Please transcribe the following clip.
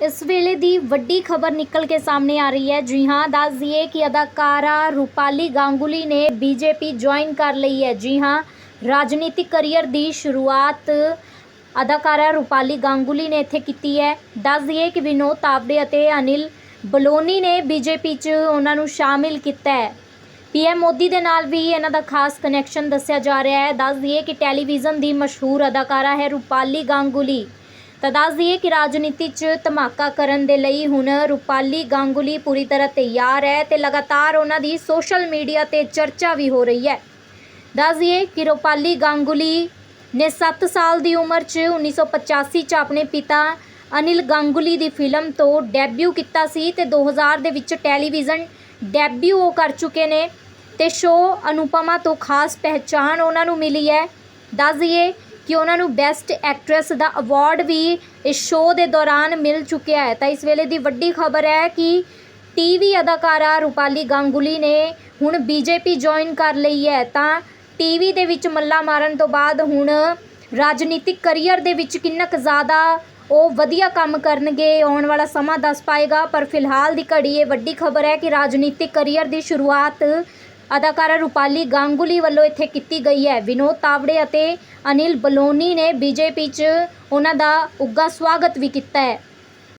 ਇਸ ਵੇਲੇ ਦੀ ਵੱਡੀ ਖਬਰ ਨਿਕਲ ਕੇ ਸਾਹਮਣੇ ਆ ਰਹੀ ਹੈ। ਜੀ ਹਾਂ, ਦੱਸ ਦਈਏ ਕਿ ਅਦਾਕਾਰਾ ਰੂਪਾਲੀ ਗਾਂਗੁਲੀ ਨੇ ਬੀਜੇਪੀ ਜੁਆਇਨ ਕਰ ਲਈ ਹੈ। ਜੀ ਹਾਂ, ਰਾਜਨੀਤਿਕ ਕਰੀਅਰ ਦੀ ਸ਼ੁਰੂਆਤ ਅਦਾਕਾਰਾ ਰੂਪਾਲੀ ਗਾਂਗੁਲੀ ਨੇ ਇੱਥੇ ਕੀਤੀ ਹੈ। ਦੱਸ ਦਈਏ ਕਿ ਵਿਨੋਦ ਤਾਬੜੇ ਅਤੇ ਅਨਿਲ ਬਲੋਨੀ ਨੇ ਬੀਜੇਪੀ 'ਚ ਉਹਨਾਂ ਨੂੰ ਸ਼ਾਮਿਲ ਕੀਤਾ ਹੈ। ਪੀਐਮ ਮੋਦੀ ਦੇ ਨਾਲ ਵੀ ਇਹਨਾਂ ਦਾ ਖਾਸ ਕਨੈਕਸ਼ਨ ਦੱਸਿਆ ਜਾ ਰਿਹਾ ਹੈ। ਦੱਸ ਦਈਏ ਕਿ ਟੈਲੀਵਿਜ਼ਨ ਦੀ ਮਸ਼ਹੂਰ ਅਦਾਕਾਰਾ ਹੈ ਰੂਪਾਲੀ ਗਾਂਗੁਲੀ। ਤਾਂ ਦੱਸ ਦਈਏ ਕਿ ਰਾਜਨੀਤੀ 'ਚ ਧਮਾਕਾ ਕਰਨ ਦੇ ਲਈ ਹੁਣ ਰੂਪਾਲੀ ਗਾਂਗੁਲੀ ਪੂਰੀ ਤਰ੍ਹਾਂ ਤਿਆਰ ਹੈ ਤੇ ਲਗਾਤਾਰ ਉਹਨਾਂ ਦੀ ਸੋਸ਼ਲ ਮੀਡੀਆ ਤੇ ਚਰਚਾ ਵੀ ਹੋ ਰਹੀ ਹੈ। ਦੱਸ ਦਈਏ ਕਿ ਰੂਪਾਲੀ ਗਾਂਗੁਲੀ ਨੇ 7 ਸਾਲ ਦੀ ਉਮਰ 'ਚ 1985 'ਚ ਆਪਣੇ ਪਿਤਾ ਅਨਿਲ ਗਾਂਗੁਲੀ ਦੀ ਫਿਲਮ ਤੋਂ ਡੈਬਿਊ ਕੀਤਾ ਸੀ ਤੇ 2000 ਦੇ ਵਿੱਚ ਟੈਲੀਵਿਜ਼ਨ ਡੈਬਿਊ ਉਹ ਕਰ ਚੁੱਕੇ ਨੇ ਤੇ ਸ਼ੋਅ ਅਨੁਪਮਾ ਤੋਂ ਖਾਸ ਪਹਿਚਾਣ ਉਹਨਾਂ ਨੂੰ ਮਿਲੀ ਹੈ। ਦੱਸ ਦਈਏ ਕਿ ਉਹਨਾਂ ਨੂੰ ਬੈਸਟ ਐਕਟਰੈਸ ਦਾ ਅਵਾਰਡ ਵੀ ਇਸ ਸ਼ੋਅ ਦੇ ਦੌਰਾਨ ਮਿਲ ਚੁੱਕਿਆ ਹੈ। ਤਾਂ ਇਸ ਵੇਲੇ ਦੀ ਵੱਡੀ ਖਬਰ ਹੈ ਕਿ ਟੀਵੀ ਅਦਾਕਾਰਾ ਰੂਪਾਲੀ ਗਾਂਗੁਲੀ ਨੇ ਹੁਣ ਬੀਜੇਪੀ ਜੁਆਇਨ ਕਰ ਲਈ ਹੈ। ਤਾਂ ਟੀਵੀ ਦੇ ਵਿੱਚ ਮੱਲਾ ਮਾਰਨ ਤੋਂ ਬਾਅਦ ਹੁਣ ਰਾਜਨੀਤਿਕ ਕਰੀਅਰ ਦੇ ਵਿੱਚ ਕਿੰਨਾ ਕੁ ਜ਼ਿਆਦਾ ਉਹ ਵਧੀਆ ਕੰਮ ਕਰਨਗੇ, ਆਉਣ ਵਾਲਾ ਸਮਾਂ ਦੱਸ ਪਾਏਗਾ। ਪਰ ਫਿਲਹਾਲ ਦੀ ਘੜੀ ਇਹ ਵੱਡੀ ਖਬਰ ਹੈ ਕਿ ਰਾਜਨੀਤਿਕ ਕਰੀਅਰ ਦੀ ਸ਼ੁਰੂਆਤ ਅਦਾਕਾਰਾ ਰੂਪਾਲੀ ਗਾਂਗੁਲੀ ਵੱਲੋਂ ਇੱਥੇ ਕੀਤੀ ਗਈ ਹੈ। ਵਿਨੋਦ ਤਾਵੜੇ ਅਤੇ ਅਨਿਲ ਬਲੋਨੀ ਨੇ ਬੀਜੇਪੀ 'ਚ ਉਹਨਾਂ ਦਾ ਉੱਘਾ ਸਵਾਗਤ ਵੀ ਕੀਤਾ ਹੈ।